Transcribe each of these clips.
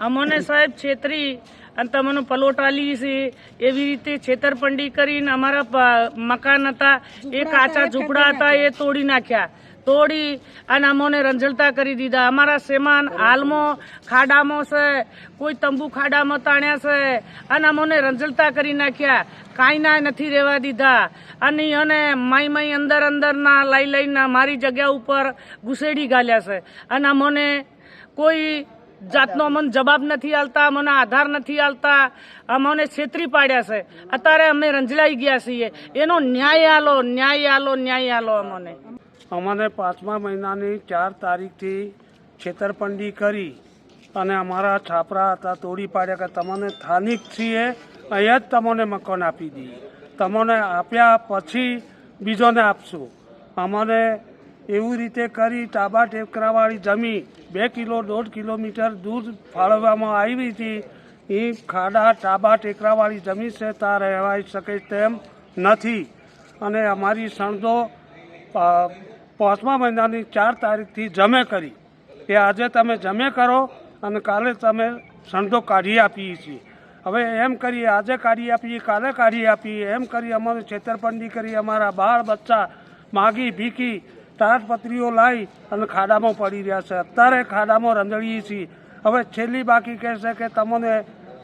અમને સાહેબ છેતરી અને તમને પલોટાલી છે. એવી રીતે છેતરપંડી કરીને અમારા મકાન હતા. એ કાચા ઝૂંપડા હતા એ તોડી નાખ્યા. તોડી અને અમોને રંજળતા કરી દીધા. અમારા સેમાન હાલમાં ખાડામાં છે. કોઈ તંબુ ખાડામાં તાણ્યા છે. અને અમોને રંજળતા કરી નાખ્યા. કાંઈ ના નથી રહેવા દીધા. અને અને માઈ માઈ અંદર અંદરના લઈ લઈને મારી જગ્યા ઉપર ઘુસેડી ગાલ્યા છે. અને અમોને કોઈ જાતનો અમને જવાબ નથી આલતા, અમને આધાર નથી આલતા અમને છેતરી પાડ્યા છે. અત્યારે અમે રંજલાઈ ગયા છીએ. એનો ન્યાય આલો ન્યાય આલો ન્યાય આલો અમને. અમને પાંચમા મહિનાની ચાર તારીખથી છેતરપંડી કરી અને અમારા છાપરા હતા, તોડી પાડ્યા કે તમને સ્થાનિક છીએ, અહીંયા જ તમને મકાન આપી દઈએ. તમને આપ્યા પછી બીજોને આપશું. અમને એવી રીતે કરી તાબા ટેકરાવાળી જમીન બે કિલો દોઢ કિલોમીટર દૂર ફાળવવામાં આવી હતી. એ ખાડા ટાબા ટેકરાવાળી જમીન છે, ત્યાં રહેવાઈ શકે તેમ નથી. અને અમારી સણદો પાંચમા મહિનાની ચાર તારીખથી જમે કરી. એ આજે તમે જમે કરો અને કાલે તમે સણદો કાઢી આપીએ છીએ. હવે એમ કરીએ, આજે કાઢી આપીએ, કાલે કાઢી આપીએ. એમ કરી અમારે છેતરપંડી કરી, અમારા બાળ બચ્ચા માગી ભીખી તાડપત્રીઓ લાવી અને ખાડામાં પડી રહ્યા છે. અત્યારે ખાડામાં રંધળીએ છીએ. હવે છેલ્લી બાકી કહેશે કે તમને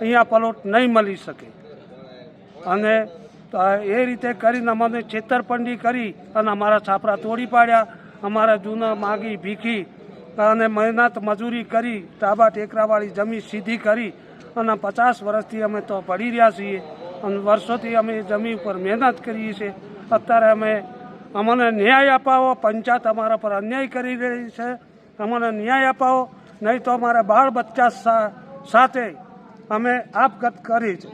અહીંયા પલોટ નહીં મળી શકે. અને એ રીતે કરીને અમને છેતરપંડી કરી અને અમારા છાપરા તોડી પાડ્યા. અમારા જૂના માગી ભીખી અને મહેનત મજૂરી કરી, ટાબા ટેકરાવાળી જમીન સીધી કરી અને પચાસ વર્ષથી અમે તો પડી રહ્યા છીએ. અને વર્ષોથી અમે જમીન ઉપર મહેનત કરીએ છીએ. અત્યારે અમે અમને ન્યાય અપાવો, પંચાયત અમારા પર અન્યાય કરી રહી છે. અમને ન્યાય અપાવો, નહીં તો અમારા બાળ બચ્ચા સાથે અમે આપઘાત કરી છે.